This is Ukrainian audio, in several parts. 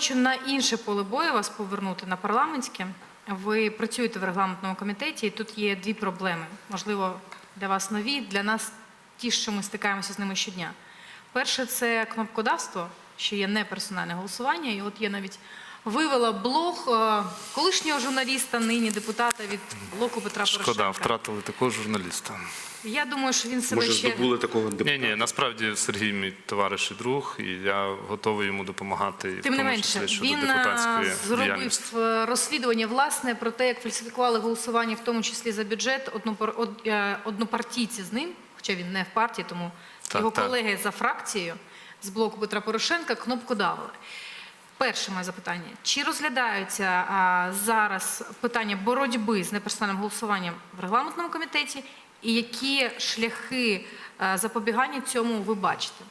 хочу на інше поле бою вас повернути на парламентське. Ви працюєте в регламентному комітеті, і тут є дві проблеми. Можливо, для вас нові, для нас ті, що ми стикаємося з ними щодня. Перше, це кнопкодавство, що є неперсональне голосування. І от є навіть вивела блог е, колишнього журналіста, нині депутата від блоку Петра Шкода, Порошенка. втратили такого журналіста. Я думаю, що він себе Може, ще здобули такого Ні, депутата? ні, насправді Сергій мій товариш і друг, і я готовий йому допомагати. і в Тим не тому менше, числі щодо він е, депутатської діяльності. зробив е, розслідування власне про те, як фальсифікували голосування, в тому числі за бюджет, однопар- од- е, однопартійці з ним, хоча він не в партії, тому Так, його так. колеги за фракцією з блоку Петра Порошенка кнопкодавили. Перше моє запитання: чи розглядаються зараз питання боротьби з неперсональним голосуванням в регламентному комітеті, і які шляхи запобігання цьому ви бачите?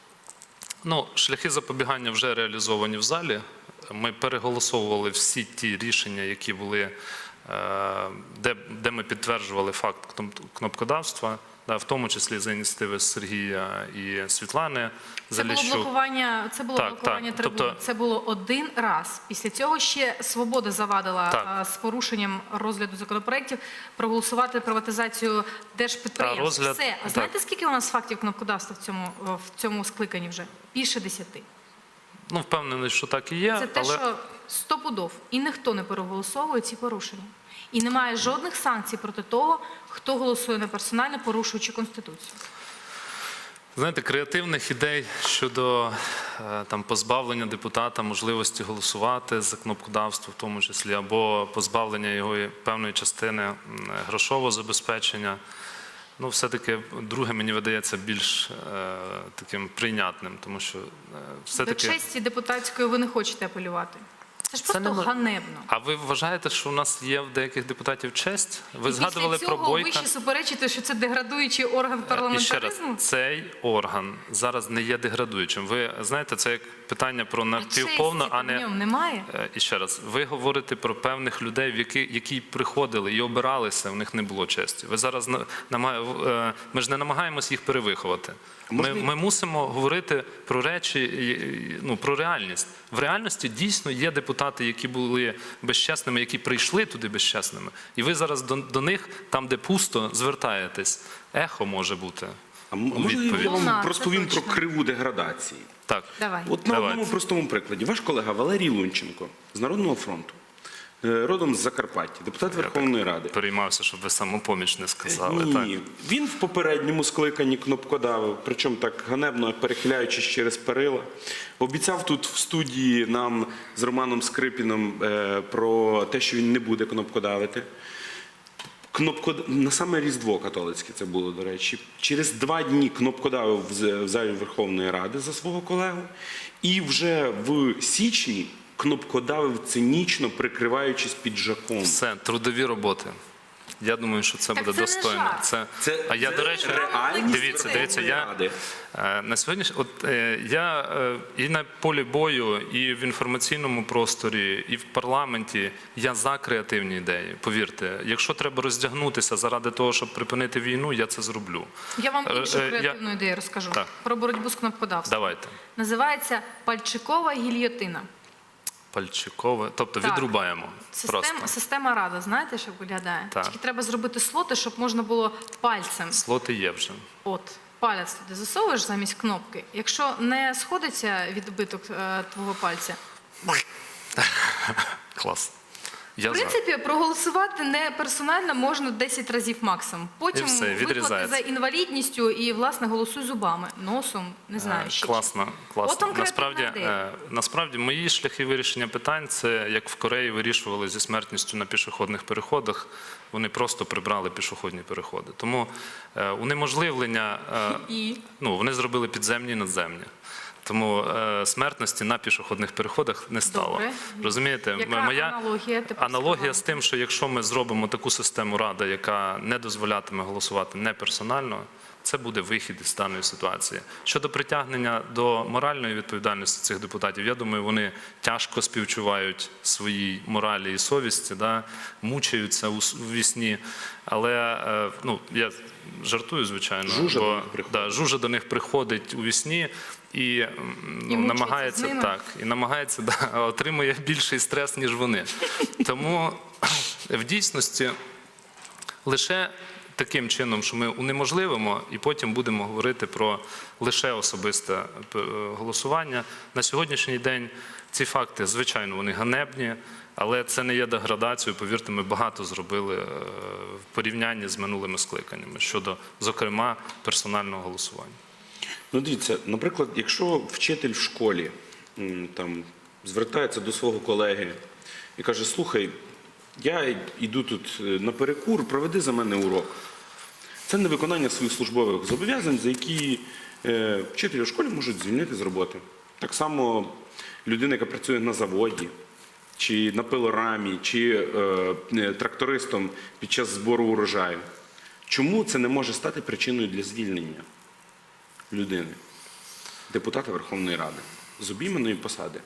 Ну, шляхи запобігання вже реалізовані в залі. Ми переголосовували всі ті рішення, які були, е, де, де ми підтверджували факт кнопкодавства, да, в тому числі за ініціативи Сергія і Світлани Це було блокування, це було Так, блокування так. трибун. Тобто- Це було один раз. Після цього ще свобода завадила Так. з порушенням розгляду законопроєктів проголосувати приватизацію держпідприємств. Розгляд- Все. А так. знаєте, скільки у нас фактів кнопкодавства в цьому в цьому скликанні вже? Більше десяти. Ну, впевнений, що так і є, Це те, але що стопудов, і ніхто не переголосовує ці порушення. І немає жодних санкцій проти того, хто голосує неперсонально, порушуючи конституцію. Знаєте, креативних ідей щодо е, там позбавлення депутата можливості голосувати за кнопкодавство, в тому числі, або позбавлення його певної частини грошового забезпечення. Ну, все-таки друге мені видається більш е, таким прийнятним, тому що е, все-таки. честі депутатської ви не хочете апелювати. Це ж Це просто не ганебно. А ви вважаєте, що у нас є в деяких депутатів честь? Ви І згадували після про цього ви Бойка. ще суперечите, що це деградуючий орган І ще раз, парламентаризму? цей орган зараз не є деградуючим. Ви знаєте, це як питання про напівповно, а не ньому немає. Е, І ще раз, ви говорите про певних людей, в які, які приходили і обиралися, в них не було честі. Ви зараз на- нама- е, ми ж не намагаємось їх перевиховати. Ми, ми мусимо говорити про речі, і- і, ну, про реальність. В реальності дійсно є депутати, які були безчесними, які прийшли туди безчесними. І ви зараз до, до них, там, де пусто, звертаєтесь. Ехо може бути. А можна я вам розповім про криву деградації? Так. Давай. От на Давайте. одному простому прикладі. Ваш колега Валерій Лунченко з Народного фронту, родом з Закарпаття, депутат Верховної Ради. Переймався, щоб ви самопоміч не сказали. Ні, Так. він в попередньому скликанні кнопкодавив, причому так ганебно перехиляючись через перила. Обіцяв тут в студії нам з Романом Скрипіном е, про те, що він не буде кнопкодавити. Кнопко на саме Різдво католицьке це було, до речі. Через два дні кнопкодавив в залі Верховної Ради за свого колегу, і вже в січні кнопкодавив цинічно, прикриваючись піджаком. Все, трудові роботи. Я думаю, що це Так буде це не достойно. жарт. Це, Це- а я, це до речі, реальність дивіться, дивіться, я Верховної е, на сьогодні, от е, я е, і на полі бою, і в інформаційному просторі, і в парламенті я за креативні ідеї. Повірте, якщо треба роздягнутися заради того, щоб припинити війну, я це зроблю. Я вам Е, іншу е, я- креативну ідею розкажу Так. про боротьбу з кнопкодавством. Давайте. Називається пальчикова гільйотина. Пальчикове, тобто Так. відрубаємо. Система, Просто. система рада, знаєте, що виглядає? Так. Тільки треба зробити слоти, щоб можна було пальцем. Слоти є вже. От, палець туди засовуєш замість кнопки. Якщо не сходиться відбиток е, твого пальця, Клас. Я в за. принципі, проголосувати не персонально можна 10 разів максимум. Потім все, виплати за інвалідністю і, власне, голосуй зубами, носом, не знаю, Е, ще. Класно, класно. От насправді, е, насправді мої шляхи вирішення питань це як в Кореї вирішували зі смертністю на пішохідних переходах. Вони просто прибрали пішохідні переходи. Тому е, унеможливлення е, І ну вони зробили підземні і надземні. Тому е, смертності на пішохідних переходах не стало. Добре. Розумієте, Яка аналогія тепер аналогія з тим, що якщо ми зробимо таку систему ради, яка не дозволятиме голосувати неперсонально, це буде вихід із даної ситуації. Щодо притягнення до моральної відповідальності цих депутатів, я думаю, вони тяжко співчувають своїй моралі і совісті, да, мучаються у вісні. Але е, ну, я жартую, звичайно. Жужа бо, до них приходить. да, жужа до них приходить у вісні і, ну, І намагається так, і намагається да, отримує більший стрес, ніж вони. Тому в дійсності лише таким чином, що ми унеможливимо, і потім будемо говорити про лише особисте е, голосування. На сьогоднішній день ці факти, звичайно, вони ганебні, але це не є деградацією. Повірте, ми багато зробили е, в порівнянні з минулими скликаннями щодо, зокрема, персонального голосування. Ну, дивіться, наприклад, якщо вчитель в школі там звертається до свого колеги і каже: слухай, я йду тут е, на перекур, проведи за мене урок. Це не виконання своїх службових зобов'язань, за які е, вчителі в школі можуть звільнити з роботи. Так само людина, яка працює на заводі, чи на пилорамі, чи е, е, трактористом під час збору урожаю. Чому це не може стати причиною для звільнення? людини, депутата Верховної Ради, з обійманої посади.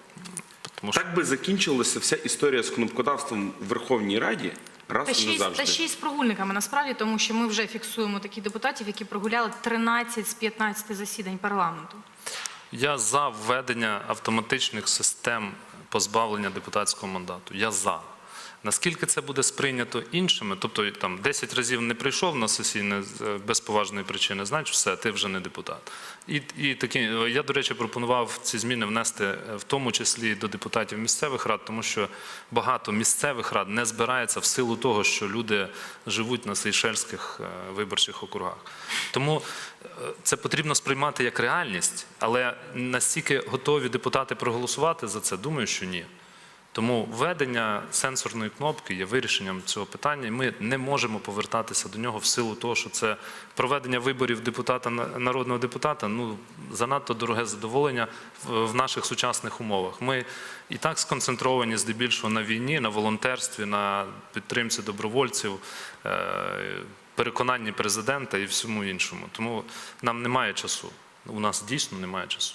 Тому що Так би закінчилася вся історія з кнопкодавством в Верховній Раді раз Та ще, й, та ще й з прогульниками насправді, тому що ми вже фіксуємо таких депутатів, які прогуляли 13 з 15 засідань парламенту. Я за введення автоматичних систем позбавлення депутатського мандату. Я за. Наскільки це буде сприйнято іншими, тобто там 10 разів не прийшов на сесійне е, без поважної причини, значить все, ти вже не депутат. І, і такі, я, до речі, пропонував ці зміни внести е, в тому числі до депутатів місцевих рад, тому що багато місцевих рад не збирається в силу того, що люди живуть на сейшельських е, виборчих округах. Тому це потрібно сприймати як реальність, але настільки готові депутати проголосувати за це, думаю, що ні. Тому введення сенсорної кнопки є вирішенням цього питання, і ми не можемо повертатися до нього в силу того, що це проведення виборів депутата на- народного депутата. Ну занадто дороге задоволення в, в наших сучасних умовах. Ми і так сконцентровані здебільшого на війні, на волонтерстві, на підтримці добровольців, е, переконанні президента і всьому іншому. Тому нам немає часу. У нас дійсно немає часу.